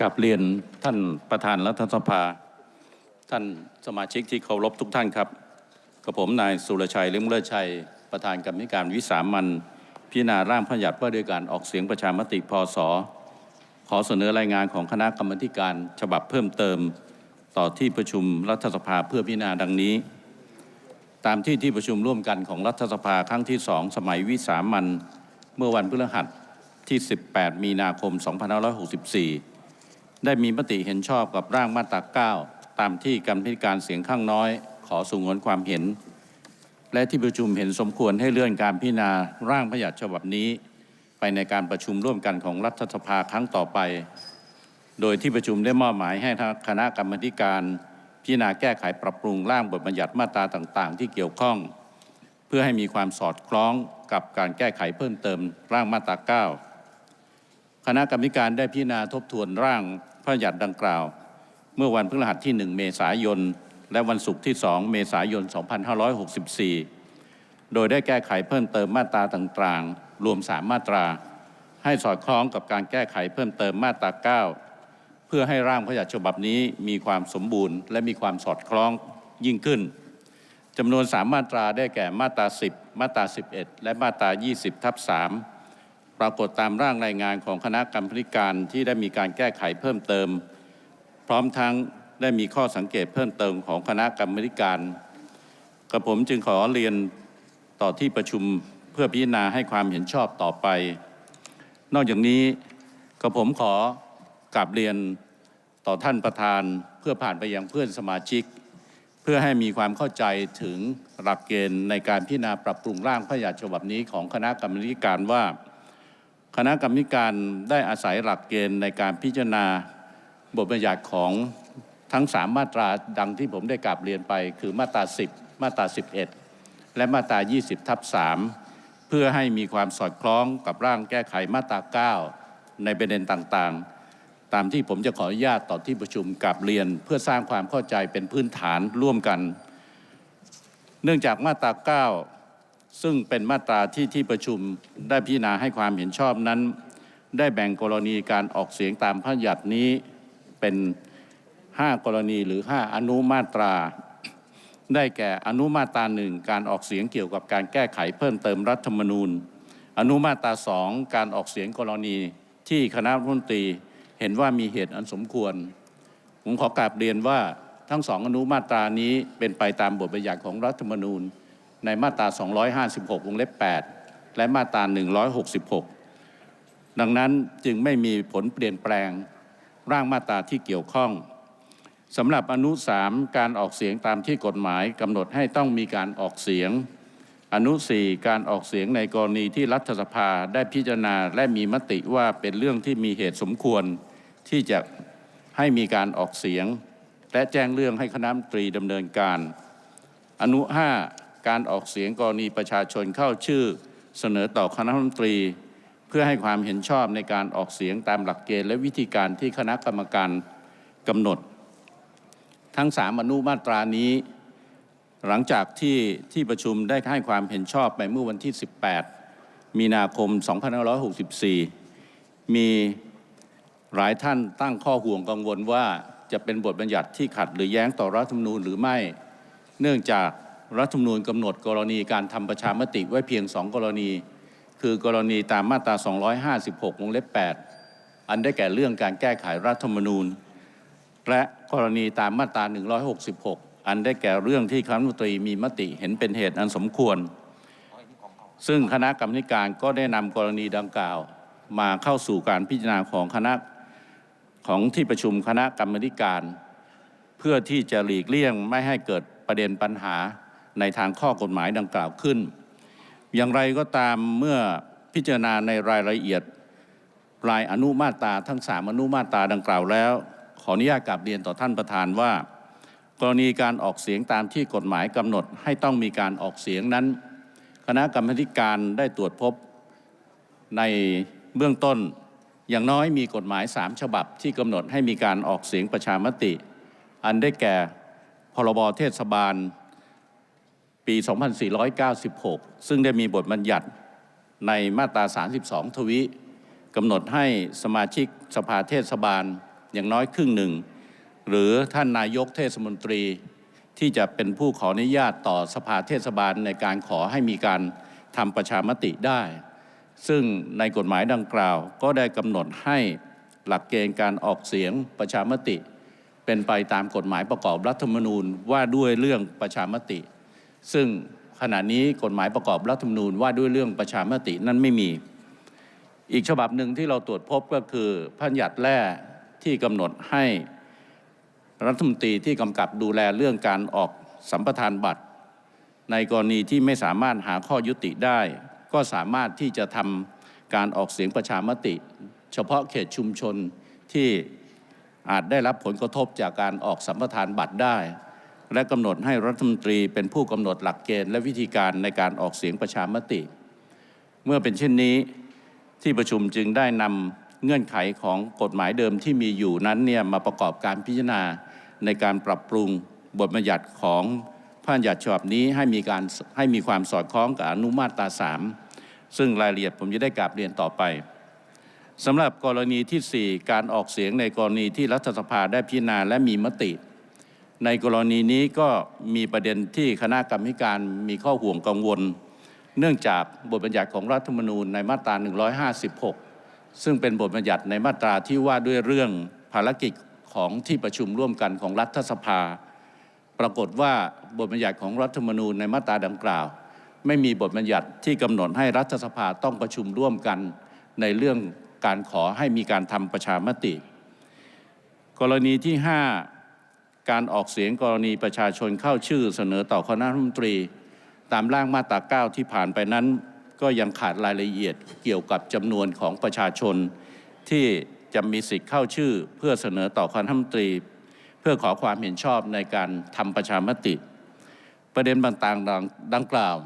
กับเรียนท่านประธานรัฐสภา ท่านสมาชิกที่เคารพทุกท่านครับกับผมนายสุรชัยเลี้ยงเลิศชัย ประธานกรรมการวิสามันพิจารณาร่างพระราชบัญญัติว่าด้วยการออกเสียงประชามติพศขอเสนอรายงานของคณะกรรมการฉบับเพิ่มเติม ต่อที่ประชุมรัฐสภาเพื่อพิจารณาดังนี้ ตามที่ที่ประชุมร่วมกันของรัฐสภาครั้งที่สองสมัยวิสามันเมื่อวันพฤหัสที่ 18 มีนาคม 2564 ได้มีมติเห็นชอบกับร่างมาตรา 9 ตามที่กรรมธิการเสียงข้างน้อย ขอสงวนความเห็น และที่ประชุมเห็นสมควรให้เลื่อนการพิจารณาร่างพยัติฉบับนี้ ไปในการประชุมร่วมกันของรัฐสภาครั้งต่อไป โดยที่ประชุมได้มอบหมายให้คณะกรรมการพิจารณาแก้ไขปรับปรุงร่างบทบัญญัติมาตราต่างๆ ที่เกี่ยวข้อง เพื่อให้มีความสอดคล้องกับการแก้ไขเพิ่มเติมร่างมาตรา 9 คณะกรรมการได้พิจารณาทบทวนร่าง พระราชบัญญัติดังกล่าว เมื่อวันพฤหัสที่ 1 เมษายน และวันศุกร์ที่ 2 เมษายน 2564 โดยได้แก้ไขเพิ่มเติมมาตราต่างๆ รวม 3 มาตรา ให้สอดคล้องกับการแก้ไขเพิ่มเติมมาตรา 9 เพื่อให้ร่างพระราชบัญญัติฉบับนี้มีความสมบูรณ์ และมีความสอดคล้องยิ่งขึ้นจำนวน 3 มาตราได้แก่มาตรา 10 มาตรา 11 และมาตรา 20 ทับ 3 ปรากฏตามร่างรายงานของคณะกรรมการที่ได้มีการแก้ไขเพิ่มเติม พร้อมทั้งได้มีข้อสังเกตเพิ่มเติมของคณะกรรมการกระผมจึงขอเรียนต่อที่ประชุมเพื่อพิจารณาให้ความเห็นชอบต่อไป นอกจากนี้กระผมขอกราบเรียนต่อท่านประธานเพื่อผ่านไปยังเพื่อนสมาชิก เพื่อให้มีความเข้าใจถึงหลักเกณฑ์ในการพิจารณาปรับปรุงร่างพระราชบัญญัติฉบับนี้ของคณะกรรมการว่า คณะกรรมการได้อาศัยหลักเกณฑ์ในการพิจารณาบทบัญญัติของทั้ง3มาตราดังที่ผมได้กราบเรียนไป คือมาตรา 10 มาตรา 11 และมาตรา 20 ทับ 3 เพื่อให้มีความสอดคล้องกับร่างแก้ไขมาตรา 9 ในประเด็นต่างๆ ตามที่ผมจะขออนุญาตต่อที่ประชุมกราบเรียน เพื่อสร้างความเข้าใจเป็นพื้นฐานร่วมกัน เนื่องจากมาตรา 9 ซึ่งเป็นมาตราที่ที่ประชุมได้พิจารณาให้ความเห็นชอบนั้น ได้แบ่งกรณีการออกเสียงตามพระราชบัญญัตินี้เป็น 5 กรณีหรือ 5 อนุมาตรา ได้แก่อนุมาตราหนึ่งการออกเสียงเกี่ยวกับการแก้ไขเพิ่มเติมรัฐธรรมนูญ อนุมาตราสองการออกเสียงกรณีที่คณะรัฐมนตรีเห็นว่ามีเหตุอันสมควร ผมขอกราบเรียนว่าทั้งสองอนุมาตรานี้เป็นไปตามบทบัญญัติของรัฐธรรมนูญ ในมาตรา 256 วงเล็บ 8 และมาตรา 166 ดังนั้นจึงไม่มีผลเปลี่ยนแปลงร่างมาตราที่เกี่ยวข้องสำหรับอนุ 3 การออกเสียงตามที่กฎหมายกำหนดให้ต้องมีการออกเสียง อนุ 4 การออกเสียงในกรณีที่รัฐสภาได้พิจารณาและมีมติว่าเป็นเรื่องที่มีเหตุสมควร ที่จะให้มีการออกเสียง และแจ้งเรื่องให้คณะมนตรีดำเนินการ อนุ 5 การออกเสียงกรณีประชาชนเข้าชื่อ เสนอต่อคณะรัฐมนตรี เพื่อให้ความเห็นชอบในการออกเสียงตามหลักเกณฑ์และวิธีการที่คณะกรรมการกำหนด ทั้งสามอนุมาตรานี้ หลังจากที่ที่ประชุมได้ให้ความเห็นชอบไปเมื่อวันที่ 18 มีนาคม 2564 มีหลายท่านตั้งข้อห่วงกังวลว่าจะเป็นบทบัญญัติที่ขัดหรือแย้งต่อรัฐธรรมนูญหรือไม่ เนื่องจาก รัฐธรรมนูญกำหนดกรณีการทำประชามติไว้เพียงสองกรณี คือกรณีตามมาตรา 256วงเล็บ 8 อันได้แก่เรื่องการแก้ไขรัฐธรรมนูญ และกรณีตามมาตรา 166 อันได้แก่เรื่องที่คณะรัฐมนตรีมีมติเห็นเป็นเหตุอันสมควร ซึ่งคณะกรรมการก็ได้นำกรณีดังกล่าว มาเข้าสู่การพิจารณาของคณะของที่ประชุมคณะกรรมการ เพื่อที่จะหลีกเลี่ยงไม่ให้เกิดประเด็นปัญหา ในทางข้อกฎหมายดังกล่าวขึ้น อย่างไรก็ตามเมื่อพิจารณาในรายละเอียดรายอนุมาตราทั้งสามอนุมาตราดังกล่าวแล้ว ขออนุญาตกลับเรียนต่อท่านประธานว่า กรณีการออกเสียงตามที่กฎหมายกำหนดให้ต้องมีการออกเสียงนั้น คณะกรรมการได้ตรวจพบในเบื้องต้นอย่างน้อยมีกฎหมายสามฉบับที่กำหนดให้มีการออกเสียงประชามติ อันได้แก่ พรบเทศบาล ปี 2496 ซึ่งได้มีบทบัญญัติในมาตรา 32 ทวิกำหนดให้สมาชิกสภาเทศบาลอย่างน้อยครึ่งหนึ่ง หรือท่านนายกเทศมนตรีที่จะเป็นผู้ขออนุญาตต่อสภาเทศบาลในการขอให้มีการทำประชามติได้ ซึ่งในกฎหมายดังกล่าว ก็ได้กำหนดให้หลักเกณฑ์การออกเสียงประชามติ เป็นไปตามกฎหมายประกอบรัฐธรรมนูญว่าด้วยเรื่องประชามติ ซึ่งขณะนี้กฎหมายประกอบรัฐธรรมนูญว่าด้วยเรื่องประชามตินั้นไม่มี อีกฉบับหนึ่งที่เราตรวจพบก็คือพระบัญญัติแร่ที่กำหนดให้รัฐมนตรีที่กำกับดูแลเรื่องการออกสัมปทานบัตร ในกรณีที่ไม่สามารถหาข้อยุติได้ ก็สามารถที่จะทำการออกเสียงประชามติ เฉพาะเขตชุมชนที่อาจได้รับผลกระทบจากการออกสัมปทานบัตรได้ และกำหนดให้รัฐมนตรีเป็นผู้กำหนดหลักเกณฑ์และวิธีการในการออกเสียงประชามติ เมื่อเป็นเช่นนี้ที่ประชุมจึงได้นำเงื่อนไขของกฎหมายเดิมที่มีอยู่นั้นเนี่ยมาประกอบการพิจารณาในการปรับปรุงบทบัญญัติของพระบัญญัติฉบับนี้ให้มีการให้มีความสอดคล้องกับอนุมาตราสามซึ่งรายละเอียดผมจะได้กราบเรียนต่อไปสำหรับกรณีที่ 4 การออกเสียงในกรณีที่รัฐสภาได้พิจารณาและมีมติ ในกรณีนี้ก็มีประเด็นที่คณะกรรมการมีข้อห่วงกังวล เนื่องจากบทบัญญัติของรัฐธรรมนูญในมาตรา 156 ซึ่งเป็นบทบัญญัติในมาตราที่ว่าด้วยเรื่องภารกิจของที่ประชุมร่วมกันของรัฐสภา ปรากฏว่าบทบัญญัติของรัฐธรรมนูญในมาตราดังกล่าว ไม่มีบทบัญญัติที่กำหนดให้รัฐสภาต้องประชุมร่วมกัน ในเรื่องการขอให้มีการทำประชามติ กรณีที่ 5 การออกเสียงกรณีประชาชนเข้าชื่อเสนอต่อคณะรัฐมนตรี ตามร่างมาตรา 9 ที่ผ่านไปนั้น ก็ยังขาดรายละเอียดเกี่ยวกับจำนวนของประชาชน ที่จะมีสิทธิ์เข้าชื่อ เพื่อเสนอต่อคณะรัฐมนตรี เพื่อขอความเห็นชอบในการทำประชามติ ประเด็นต่างๆดังดังกล่าว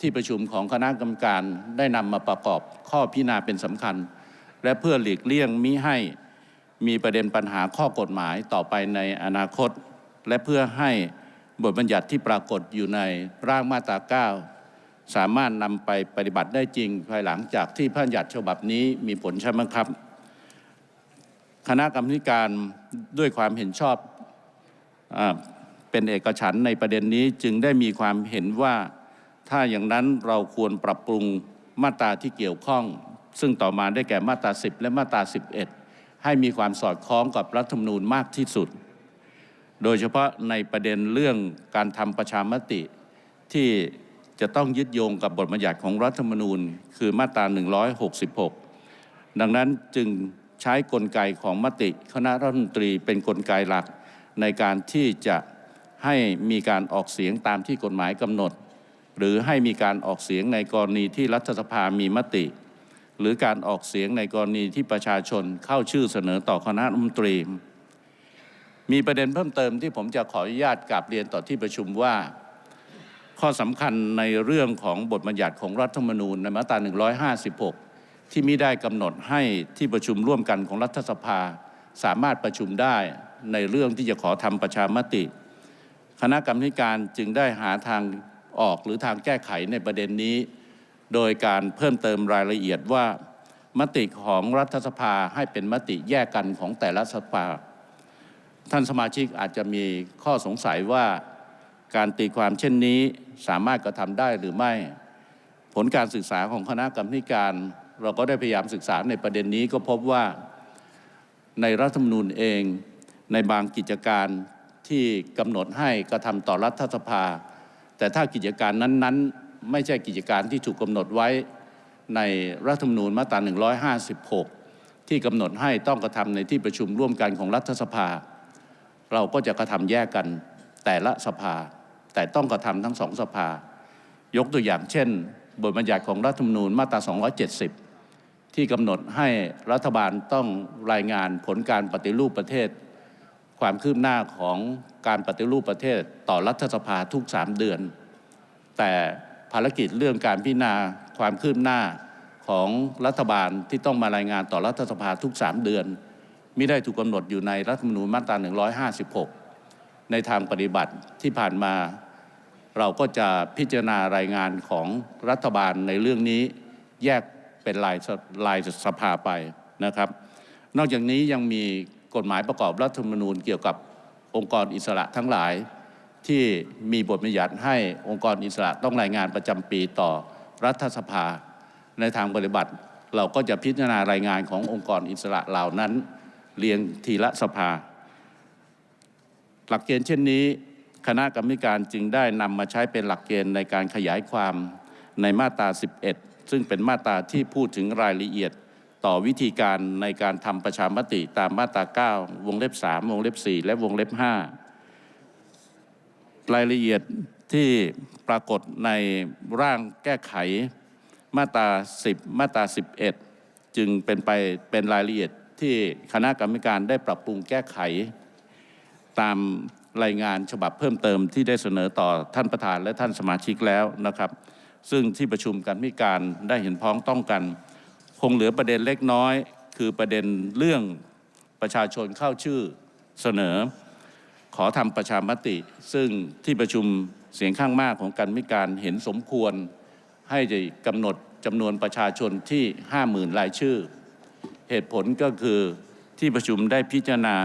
ที่ประชุมของคณะกรรมการได้นำมาประกอบข้อพิจารณาเป็นสำคัญ และเพื่อหลีกเลี่ยงมิให้มีประเด็นปัญหาข้อกฎหมายต่อไปในอนาคต และเพื่อให้บทบัญญัติที่ปรากฏอยู่ในร่างมาตรา 9 สามารถนำไปปฏิบัติได้จริง ภายหลังจากที่พระบัญญัติฉบับนี้มีผลใช้บังครับ คณะกรรมการด้วยความเห็นชอบอเป็นเอกฉันในประเด็นนี้จึงได้มีความเห็นว่าถ้าอย่างนั้นเราควรปรับปรุงมาตราที่เกี่ยวข้อง ซึ่งต่อมาได้แก่มาตรา 10 และมาตรา 11 ให้มีความสอดคล้องกับรัฐธรรมนูญมากที่สุด โดยเฉพาะในประเด็นเรื่องการทำประชามติที่จะต้องยึดโยงกับบทบัญญัติของรัฐธรรมนูญ คือมาตรา 166 ดังนั้นจึงใช้กลไกของมติคณะรัฐมนตรีเป็นกลไกหลักในการที่จะให้มีการออกเสียงตามที่กฎหมายกำหนด หรือให้มีการออกเสียงในกรณีที่รัฐสภามีมติ หรือการออกเสียงในกรณีที่ประชาชนเข้าชื่อเสนอต่อคณะรัฐมนตรี มีประเด็นเพิ่มเติมที่ผมจะขออนุญาตกราบเรียนต่อที่ประชุมว่า ข้อสำคัญในเรื่องของบทบัญญัติของรัฐธรรมนูญในมาตรา 156 ที่มิได้กำหนดให้ที่ประชุมร่วมกันของรัฐสภา สามารถประชุมได้ในเรื่องที่จะขอทำประชามติ คณะกรรมการจึงได้หาทางออกหรือทางแก้ไขในประเด็นนี้ โดยการเพิ่มเติมรายละเอียดว่ามติของรัฐสภาให้เป็นมติแยกกันของแต่ละสภา ท่านสมาชิกอาจจะมีข้อสงสัยว่าการตีความเช่นนี้สามารถกระทำได้หรือไม่ ผลการศึกษาของคณะกรรมการ เราก็ได้พยายามศึกษาในประเด็นนี้ก็พบว่าในรัฐธรรมนูญเองในบางกิจการที่กำหนดให้กระทำต่อรัฐสภา แต่ถ้ากิจการนั้นๆ ไม่ใช่กิจการที่ถูกกำหนดไว้ในรัฐธรรมนูญมาตรา 156 ที่กำหนดให้ต้องกระทำในที่ประชุมร่วมกันของรัฐสภา เราก็จะกระทำแยกกันแต่ละสภา แต่ต้องกระทำทั้งสองสภา ยกตัวอย่างเช่น บทบัญญัติของรัฐธรรมนูญมาตรา 270 ที่กำหนดให้รัฐบาลต้องรายงานผลการปฏิรูปประเทศ ความคืบหน้าของการปฏิรูปประเทศต่อรัฐสภาทุก 3 เดือน แต่ภารกิจเรื่องการพิจารณาความคืบหน้าของรัฐบาลที่ต้องมารายงานต่อรัฐสภาทุก 3 เดือน มิได้ถูกกำหนดอยู่ในรัฐธรรมนูญมาตรา 156 ในทางปฏิบัติที่ผ่านมาเราก็จะพิจารณารายงานของรัฐบาลในเรื่องนี้แยกเป็นลายลายสภาไปนะครับ นอกจากนี้ยังมีกฎหมายประกอบรัฐธรรมนูญเกี่ยวกับองค์กรอิสระทั้งหลาย ที่มีบทบัญญัติให้องค์กรอิสระต้องรายงานประจำปีต่อรัฐสภา ในทางปฏิบัติ เราก็จะพิจารณารายงานขององค์กรอิสระเหล่านั้น เรียงทีละสภา หลักเกณฑ์เช่นนี้ คณะกรรมการจึงได้นำมาใช้เป็นหลักเกณฑ์ในการขยายความในมาตรา 11 ซึ่งเป็นมาตราที่พูดถึงรายละเอียดต่อวิธีการในการทำประชามติตามมาตรา 9 วงเล็บ 3 วงเล็บ 4 และวงเล็บ 5 รายละเอียดที่ปรากฏในร่างแก้ไขมาตรา 10 มาตรา 11 จึงเป็นไปเป็นรายละเอียด ที่คณะกรรมการได้ปรับปรุงแก้ไข ตามรายงานฉบับเพิ่มเติมที่ได้เสนอต่อท่านประธานและท่านสมาชิกแล้วนะครับ ซึ่งที่ประชุมกันมีการได้เห็นพ้องต้องกัน คงเหลือประเด็นเล็กน้อย คือประเด็นเรื่องประชาชนเข้าชื่อเสนอ ขอทำประชามติ ซึ่งที่ประชุมเสียงข้างมากของการมิการเห็นสมควร ให้กำหนดจำนวนประชาชนที่ 50,000รายชื่อ เหตุผลก็คือที่ประชุมได้พิจารณา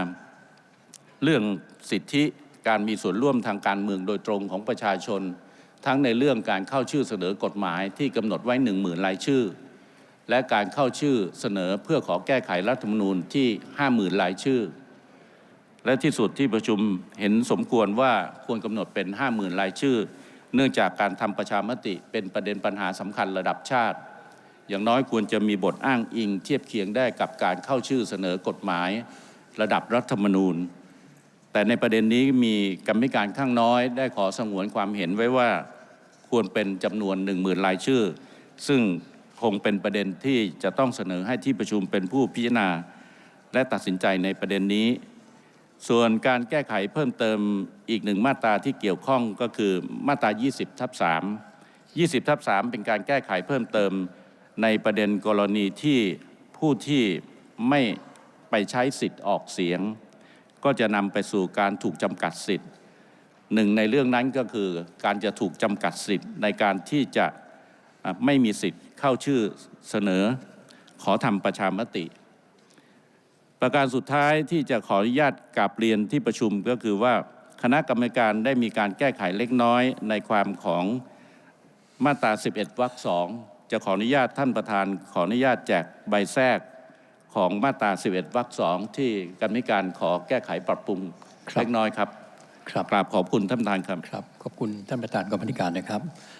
เรื่องสิทธิการมีส่วนร่วมทางการเมืองโดยตรงของประชาชน ทั้งในเรื่องการเข้าชื่อเสนอกฎหมายที่กำหนดไว้หนึ่งหมื่นรายชื่อ และการเข้าชื่อเสนอเพื่อขอแก้ไขรัฐธรรมนูญที่ห้าหมื่นรายชื่อ และที่สุดที่ประชุมเห็นสมควรว่าควรกำหนดเป็นห้าหมื่นรายชื่อ เนื่องจากการทำประชามติเป็นประเด็นปัญหาสำคัญระดับชาติ อย่างน้อยควรจะมีบทอ้างอิง เทียบเคียงได้กับการเข้าชื่อเสนอกฎหมายระดับรัฐธรรมนูญ แต่ในประเด็นนี้มีกรรมการข้างน้อยได้ขอสงวนความเห็นไว้ว่าควรเป็นจำนวนหนึ่งหมื่นรายชื่อ ซึ่งคงเป็นประเด็นที่จะต้องเสนอให้ที่ประชุมเป็นผู้พิจารณา และตัดสินใจในประเด็นนี้ ส่วนการแก้ไขเพิ่มเติมอีกหนึ่งมาตราที่เกี่ยวข้องก็คือมาตรา 20 ทับ 3 20 ทับ 3 เป็นการแก้ไขเพิ่มเติม ในประเด็นกรณีที่ผู้ที่ไม่ไปใช้สิทธิ์ออกเสียง ก็จะนำไปสู่การถูกจำกัดสิทธิ์หนึ่งในเรื่องนั้นก็คือการจะถูกจำกัดสิทธิ์ในการที่จะไม่มีสิทธิ์เข้าชื่อเสนอ ขอทำประชามติ ประการสุดท้ายที่จะขออนุญาตกราบเรียนที่ประชุมก็คือว่าคณะกรรมการได้มีการแก้ไขเล็กน้อยในความของมาตรา 11วรรคสอง จะขออนุญาตท่านประธานขออนุญาตแจกใบแทรกของมาตรา 11วรรคสองที่กรรมการขอแก้ไขปรับปรุงครับเล็กน้อยครับครับกราบขอบคุณท่านประธานครับ ครับ ขอบคุณท่านประธานกรรมธิการนะครับ